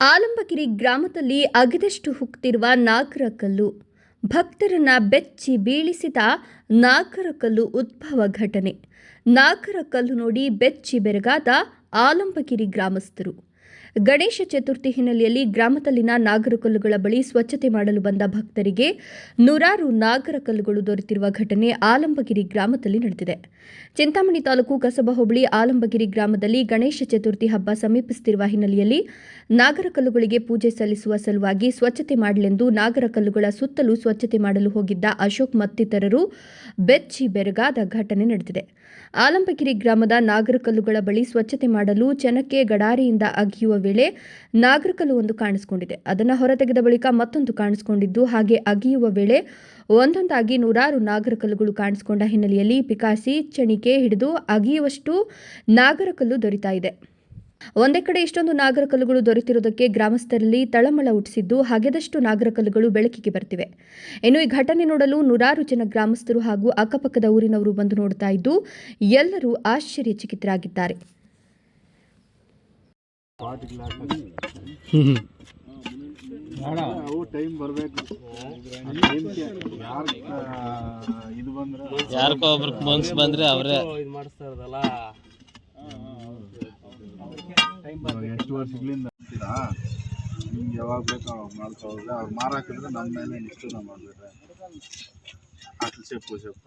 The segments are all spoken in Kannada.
ಆಲಂಬಗಿರಿ ಗ್ರಾಮದಲ್ಲಿ ಅಗದಷ್ಟು ಹುಕ್ತಿರುವ ನಾಗರಕಲ್ಲು ಭಕ್ತರನ್ನ ಬೆಚ್ಚಿ ಬೀಳಿಸಿದ ನಾಗರಕಲ್ಲು ಉದ್ಭವ ಘಟನೆ. ನಾಗರಕಲ್ಲು ನೋಡಿ ಬೆಚ್ಚಿ ಬೆರಗಾದ ಆಲಂಬಗಿರಿ ಗ್ರಾಮಸ್ಥರು. ಗಣೇಶ ಚತುರ್ಥಿ ಹಿನ್ನೆಲೆಯಲ್ಲಿ ಗ್ರಾಮದಲ್ಲಿನ ನಾಗರಕಲ್ಲುಗಳ ಬಳಿ ಸ್ವಚ್ಛತೆ ಮಾಡಲು ಬಂದ ಭಕ್ತರಿಗೆ ನೂರಾರು ನಾಗರಕಲ್ಲುಗಳು ದೊರೆತಿರುವ ಘಟನೆ ಆಲಂಬಗಿರಿ ಗ್ರಾಮದಲ್ಲಿ ನಡೆದಿದೆ. ಚಿಂತಾಮಣಿ ತಾಲೂಕು ಕಸಬಾ ಹೋಬಳಿ ಆಲಂಬಗಿರಿ ಗ್ರಾಮದಲ್ಲಿ ಗಣೇಶ ಚತುರ್ಥಿ ಹಬ್ಬ ಸಮೀಪಿಸುತ್ತಿರುವ ಹಿನ್ನೆಲೆಯಲ್ಲಿ ನಾಗರಕಲ್ಲುಗಳಿಗೆ ಪೂಜೆ ಸಲ್ಲಿಸುವ ಸಲುವಾಗಿ ಸ್ವಚ್ಛತೆ ಮಾಡಲೆಂದು ನಾಗರಕಲ್ಲುಗಳ ಸುತ್ತಲೂ ಸ್ವಚ್ಛತೆ ಮಾಡಲು ಹೋಗಿದ್ದ ಅಶೋಕ್ ಮತ್ತಿತರರು ಬೆಚ್ಚಿ ಬೆರಗಾದ ಘಟನೆ ನಡೆದಿದೆ. ಆಲಂಬಗಿರಿ ಗ್ರಾಮದ ನಾಗರಕಲ್ಲುಗಳ ಬಳಿ ಸ್ವಚ್ಛತೆ ಮಾಡಲು ಚನಕ್ಕೆ ಗಡಾರಿಯಿಂದ ಅಗಿಯುವ ವೇಳೆ ನಾಗರಕಲ್ಲು ಒಂದು ಕಾಣಿಸಿಕೊಂಡಿದೆ. ಅದನ್ನು ಹೊರತೆಗೆದ ಬಳಿಕ ಮತ್ತೊಂದು ಕಾಣಿಸಿಕೊಂಡಿದ್ದು, ಹಾಗೆ ಅಗಿಯುವ ವೇಳೆ ಒಂದೊಂದಾಗಿ ನೂರಾರು ನಾಗರಕಲ್ಲುಗಳು ಕಾಣಿಸಿಕೊಂಡ ಹಿನ್ನೆಲೆಯಲ್ಲಿ ಪಿಕಾಸಿ ಚಣಿಕೆ ಹಿಡಿದು ಅಗಿಯುವಷ್ಟು ನಾಗರಕಲ್ಲು ದೊರೀತಾ ಇದೆ. ಒಂದೇ ಕಡೆ ಇಷ್ಟೊಂದು ನಾಗರಕಲ್ಲುಗಳು ದೊರೆತಿರುವುದಕ್ಕೆ ಗ್ರಾಮಸ್ಥರಲ್ಲಿ ತಳಮಳ ಹುಟ್ಟಿಸಿದ್ದು ಹಗೆದಷ್ಟು ನಾಗರಕಲ್ಲುಗಳು ಬೆಳಕಿಗೆ ಬರ್ತಿವೆ. ಇನ್ನು ಈ ಘಟನೆ ನೋಡಲು ನೂರಾರು ಜನ ಗ್ರಾಮಸ್ಥರು ಹಾಗೂ ಅಕ್ಕಪಕ್ಕದ ಊರಿನವರು ಬಂದು ನೋಡ್ತಾ ಇದ್ದು, ಎಲ್ಲರೂ ಆಶ್ಚರ್ಯಚಕಿತರಾಗಿದ್ದಾರೆ. ಅವು ಟೈಮ್ ಬರಬೇಕು ಯಾರು? ಇದು ಬಂದ್ರೆ ಯಾರಿಗೋ ಒಬ್ರು ಮನ್ಸ್ ಬಂದ್ರೆ ಅವರೇ. ಇದು ಮಾಡಿಸ್ತಾ ಇರೋದಲ್ಲ ಎಷ್ಟು ವರ್ಷಗಳಿಂದ ಅಂತೀರಾ? ನಿಮ್ಗೆ ಯಾವಾಗ ಬೇಕೋ ಅವಾಗ ಮಾಡ್ಕೋದ್ರೆ ಅವ್ರು ಮಾರಾಕಿದ್ರೆ ನಮ್ಮ ಮೇಲೆ ನಾವು ಮಾಡಿದ್ರೆ ಅಟ್ಲ ಸೆಪ್ಪು ಸೆಪ್ಪ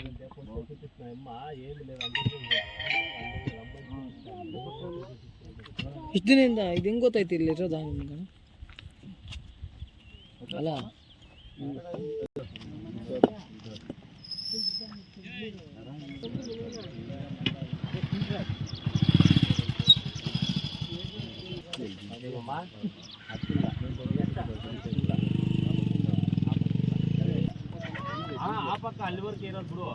ಇಷ್ಟು ದಿನದಿಂದ ಇದು ಹೆಂಗೆ ಗೊತ್ತಾಯ್ತು ಇಲ್ಲಿ ಇರೋದ ನಿಮ್ಗೆ? ಅಲ್ಲ? ಆ ಪಕ್ಕ ಅಲ್ಲಿವರೆಗೆ ಇರೋದು ಬಿಡು.